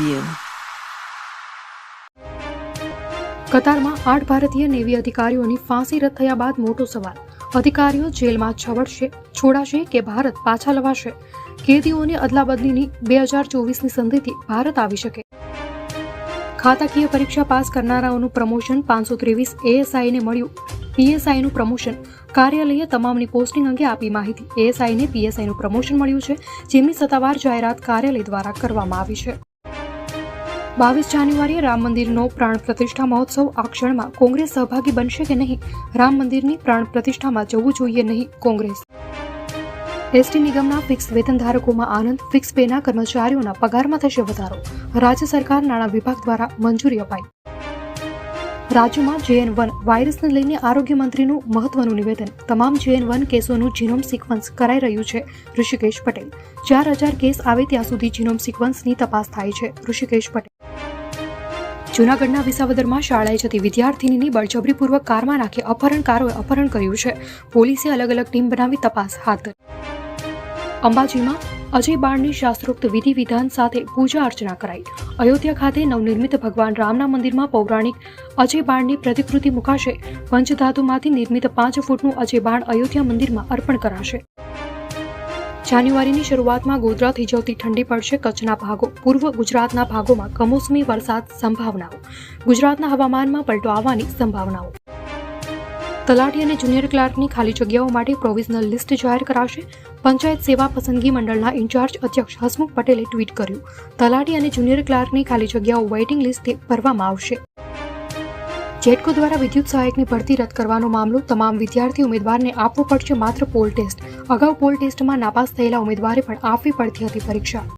જોઈએ કતારમાં આઠ ભારતીય નેવી અધિકારીઓની ફાંસી રદ થયા બાદ મોટો સવાલ. અધિકારીઓ જેલમાં છવડશે, છોડાશે કે ભારત પાછા લવાશે? કેદીઓની અદલાબદલીની બે હજાર ચોવીસની સંધિથી ભારત આવી શકે. ખાતાકીય પરીક્ષા પાસ કરનારાઓનું પ્રમોશન પાંચસો ત્રેવીસ એએસઆઈને મળ્યું. પીએસઆઈનું પ્રમોશન. કાર્યાલયે તમામની પોસ્ટિંગ અંગે આપી માહિતી. એએસઆઈને પીએસઆઈનું પ્રમોશન મળ્યું છે, જેમની સત્તાવાર જાહેરાત કાર્યાલય દ્વારા કરવામાં આવી છે. બાવીસ જાન્યુઆરીએ રામ મંદિરનો પ્રાણ પ્રતિષ્ઠા મહોત્સવ આ ક્ષણમાં કોંગ્રેસ સહભાગી બનશે કે નહીં? રામ મંદિરની પ્રાણ પ્રતિષ્ઠામાં જવું જોઈએ નહીં કોંગ્રેસ? એસટી નિગમના ફિક્સ વેતન ધારકોમાં આનંદ, ફિક્સ પેના કર્મચારીઓના પગારમાં થશે વધારો. રાજ્ય સરકાર નાણાં વિભાગ દ્વારા મંજૂરી અપાઈ. રાજ્યમાં જેએન વન વાયરસને લઈને આરોગ્ય મંત્રીનું મહત્વનું નિવેદન. તમામ જેએન વન કેસોનું જીનોમ સિક્વન્સ કરાઈ રહ્યું છે ઋષિકેશ પટેલ. ચાર હજાર કેસ આવે ત્યાં સુધી જીનોમ સિક્વન્સની તપાસ થાય છે ઋષિકેશ પટેલ. જૂનાગઢના વિસાવદરમાં શાળાએ જતી વિદ્યાર્થીનીની બળજબરીપૂર્વક કારમાં નાખી અપહરણકારોએ અપહરણ કર્યું છે. પોલીસે અલગ અલગ ટીમ બનાવી તપાસ હાથ અંબાજીમાં અજય બાણની શાસ્ત્રોક્ત વિધિ વિધાન સાથે પૂજા અર્ચના કરાઈ. અયોધ્યા ખાતે નવનિર્મિત ભગવાન રામના મંદિરમાં પૌરાણિક અજય બાણની પ્રતિકૃતિ મુકાશે. પંચધાતુમાંથી નિર્મિત પાંચ ફૂટનું અજય બાણ અયોધ્યા મંદિરમાં અર્પણ કરાશે. જાન્યુઆરીની શરૂઆતમાં ગોધરા થીજવતી ઠંડી પડશે કચ્છના ભાગો. પૂર્વ ગુજરાતના ભાગોમાં કમોસમી વરસાદ સંભાવનાઓ. ગુજરાતના હવામાનમાં પલટો આવવાની સંભાવનાઓ. તલાટી અને જુનિયર ક્લાર્કની ખાલી જગ્યાઓ માટે પ્રોવિઝનલ લિસ્ટ જાહેર કરાશે. પંચાયત સેવા પસંદગી મંડળના ઇન્ચાર્જ અધ્યક્ષ હસમુખ પટેલે ટ્વીટ કર્યું. તલાટી અને જુનિયર ક્લાર્કની ખાલી જગ્યાઓ વેઇટિંગ લિસ્ટથી ભરવામાં આવશે. જેટકો દ્વારા વિદ્યુત સહાયકની ભરતી રદ કરવાનો મામલો તમામ વિદ્યાર્થી ઉમેદવારને આપવો પડશે માત્ર પોલ ટેસ્ટ અગાઉ પોલ ટેસ્ટમાં નાપાસ થયેલા ઉમેદવારે પણ આપવી પડતી હતી પરીક્ષા.